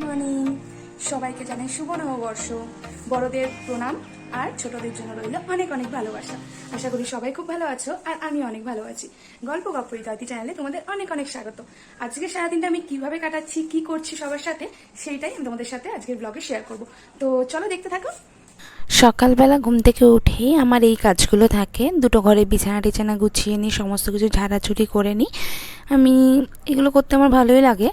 Morning সবাইকে জানাই শুভ নববর্ষ। বড়দের প্রণাম আর ছোটদের জন্য রইল অনেক অনেক ভালোবাসা। আশা করি সবাই খুব ভালো আছো আর আমি অনেক ভালো আছি। গল্প গপ্পই গাতি চ্যানেলে তোমাদের অনেক অনেক স্বাগত। আজকে সারাদিনটা আমি কীভাবে কাটাচ্ছি, কি করছি সবার সাথে, সেইটাই আমি তোমাদের সাথে আজকের ব্লগে শেয়ার করব। তো চলো দেখতে থাকো। সকালবেলা ঘুম থেকে উঠেই আমার এই কাজগুলো থাকে। দুটো ঘরে বিছানা টিছানা গুছিয়ে নিই, সমস্ত কিছু ঝাড়াঝুড়ি করে নিই। আমি এগুলো করতে আমার ভালোই লাগে।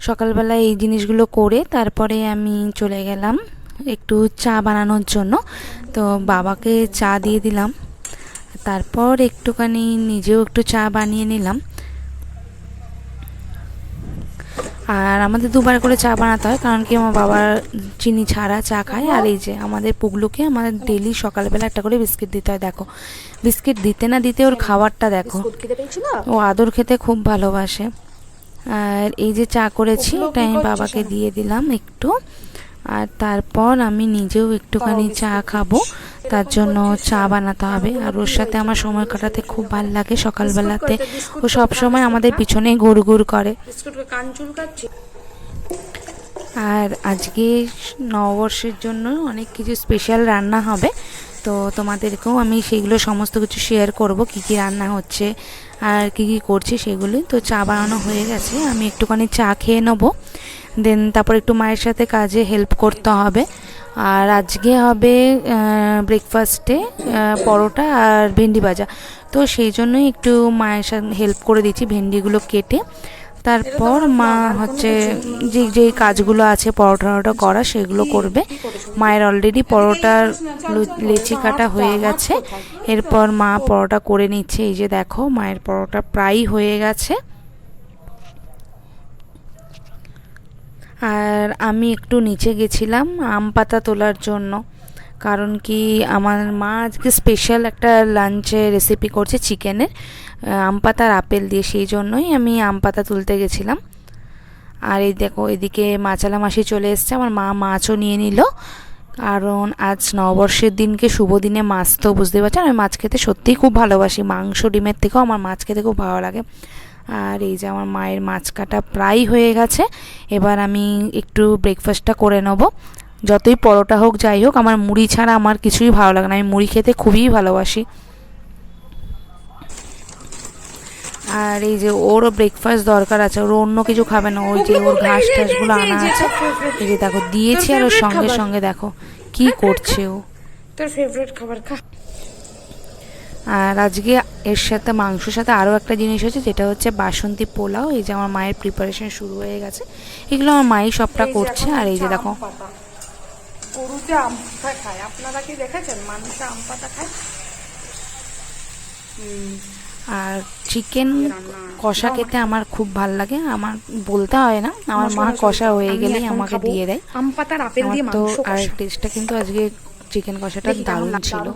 সকালবেলা এই জিনিসগুলো করে তারপরে আমি চলে গেলাম একটু চা বানানোর জন্য। তো বাবাকে চা দিয়ে দিলাম। তারপর একটুখানি নিজেও একটু চা বানিয়ে নিলাম। আর আমাদের দুবার করে চা বানাতে হয় কারণ কি আমার বাবার চিনি ছাড়া চা খায়। আর এই যে আমাদের পুগলুকে আমাদের ডেলি সকালবেলা একটা করে বিস্কিট দিতে হয় দেখো। বিস্কিট দিতে না দিতে ওর খাবারটা দেখো। ও আদর খেতে খুব ভালোবাসে। আর এই যে চা করেছি এটা আমি বাবাকে দিয়ে দিলাম একটু। আর তারপর আমি নিজেও একটুখানি চা খাব। তার জন্য চা বানাতে হবে। আর ওর সাথে আমার সময় কাটাতে খুব ভালো লাগে সকালবেলাতে। ও সব সময় আমাদের পিছনে ঘুর ঘুর করে। আর আজকে নববর্ষের জন্য অনেক কিছু স্পেশাল রান্না হবে। তো তোমাদেরকেও আমি সেগুলো সমস্ত কিছু শেয়ার করব, কি কি রান্না হচ্ছে আর কি কি করছি সেগুলি। তো চা বানানো হয়ে গেছে, আমি একটুখানি চা খেয়ে নেব। দেন তারপর একটু মায়ের সাথে কাজে হেল্প করতে হবে। আর আজকে হবে ব্রেকফাস্টে পরোটা আর ভেন্ডি ভাজা। তো সেই জন্যই একটু মায়ের সাথে হেল্প করে দিচ্ছি ভেন্ডিগুলো কেটে। তারপর মা হচ্ছে যে, যেই কাজগুলো আছে পরোটা করা সেগুলো করবে। মায়ের অলরেডি পরোটার লেচি কাটা হয়ে গেছে। এরপর মা পরোটা করে নিচ্ছে। এই যে দেখো, মায়ের পরোটা প্রায় হয়ে গেছে। আর আমি একটু নিচে গেছিলাম আম পাতা তোলার জন্য। কারণ কি আমার মা আজকে স্পেশাল একটা লাঞ্চে রেসিপি করছে চিকেনের আম পাতার আপেল দিয়ে, সেই জন্যই আমি আম পাতা তুলতে গেছিলাম। আর এই দেখো, এদিকে মাচালা মাসি চলে এসছে, আমার মা মাছও নিয়ে নিল। কারণ আজ নববর্ষের দিনকে শুভ দিনে মাছ তো বুঝতে পারছেন আমি মাছ খেতে সত্যিই খুব ভালোবাসি, মাংস, ডিমের থেকেও আমার মাছ খেতে খুব ভালো লাগে। আর এই যে আমার মায়ের মাছ কাটা প্রায় হয়ে গেছে এবার আমি একটু ব্রেকফাস্টটা করে নেব। যতই পরোটা হোক যাই হোক আমার মুড়ি ছাড়া আমার কিছুই ভালো লাগে না। আমি মুড়ি খেতে খুবই ভালোবাসি। আর এই যে ওরও ব্রেকফাস্ট দরকার আছে ওর অন্য কিছু খাবে না। ওই যে ওর ঘাস টাসগুলো আনা আছে। এই যে দেখো দিয়েছি আর ওর সঙ্গে সঙ্গে দেখো কি করছে ও। তোর ফেভারিট খাবার খা। আর আজকে এর সাথে মাংসর সাথে আরও একটা জিনিস হচ্ছে যেটা হচ্ছে বাসন্তী পোলাও। এই যে আমার মায়ের প্রিপারেশন শুরু হয়ে গেছে। এগুলো আমার মাই সবটা করছে আর এই যে দেখো। গরু যে আম পাতা খায়। আপনারা কি দেখেছেন? মানুষ আম পাতা খায়? আর চিকেন কষা খেতে আমার খুব ভালো লাগে। আমার বলতে হয় না আমার মা কষা হয়ে গেলেই আমাকে দিয়ে দেয়। আম পাতার আপেল দিয়ে তো আর টেস্টটা কিন্তু আজকে চিকেন কষাটা দারুণ ছিল।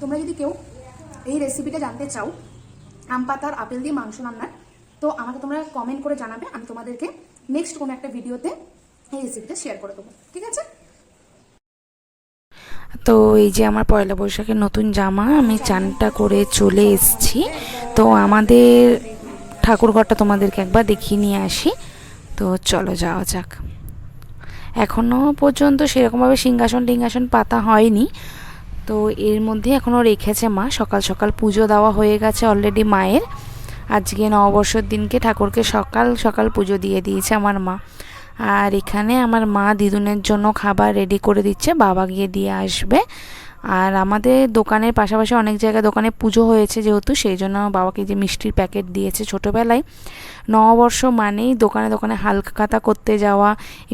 তোমরা যদি কেউ এই রেসিপিটা জানতে চাও, আম পাতার আপেল দিয়ে মাংস রান্নার, তো আমাকে তোমরা কমেন্ট করে জানাবে, আমি তোমাদেরকে নেক্সট কোনো একটা ভিডিওতে এই রেসিপিটা শেয়ার করে দেবো, ঠিক আছে? তো এই যে আমার পয়লা বৈশাখের নতুন জামা, আমি চানটা করে চলে এসেছি। তো আমাদের ঠাকুরঘরটা তোমাদেরকে একবার দেখিয়ে নিয়ে আসি। তো চলো যাওয়া যাক। এখনও পর্যন্ত সেরকমভাবে সিংহাসন টিংহাসন পাতা হয়নি। তো এর মধ্যে এখনও রেখেছে মা। সকাল সকাল পুজো দেওয়া হয়ে গেছে অলরেডি মায়ের। আজকে নববর্ষের দিনকে ঠাকুরকে সকাল সকাল পুজো দিয়ে দিয়েছে আমার মা। আর এখানে আমার মা দিদুনের জন্য খাবার রেডি করে দিচ্ছে, বাবা গিয়ে দিয়ে আসবে। আর আমাদের দোকানের পাশাপাশি অনেক জায়গায় দোকানে পুজো হয়েছে যেহেতু, সেই জন্য বাবাকে যে মিষ্টির প্যাকেট দিয়েছে ছোটোবেলায়। নববর্ষ মানেই দোকানে দোকানে হালকা খাতা করতে যাওয়া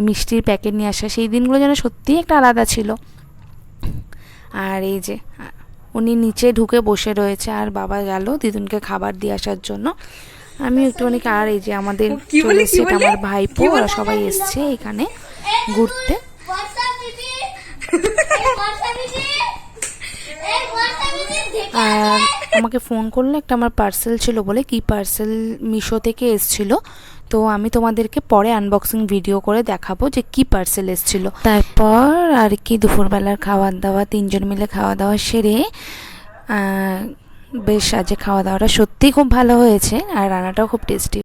মিষ্টির প্যাকেট নিয়ে আসা, সেই দিনগুলো যেন সত্যিই একটা আলাদা ছিল। আর এই যে উনি নিচে ঢুকে বসে রয়েছে আর বাবা গেল দিদুনকে খাবার দিয়ে আসার জন্য। আমি একটুখানি আর এই যে আমাদের চলে এসেছে এসছে আমার ভাইপো ওরা সবাই এসছে এখানে ঘুরতে। আর আমাকে ফোন করল, একটা আমার পার্সেল ছিল বলে, কি পার্সেল মিশো থেকে এসছিল। তো আমি তোমাদেরকে পরে আনবক্সিং ভিডিও করে দেখাবো যে কি পার্সেল এসছিল। তারপর আর কি দুপুরবেলার খাওয়া দাওয়া তিনজন মিলে খাওয়া দাওয়া সেরে বেশ আজকে খাওয়া দাওয়াটা সত্যিই খুব ভালো হয়েছে, আর রান্নাটাও খুব টেস্টি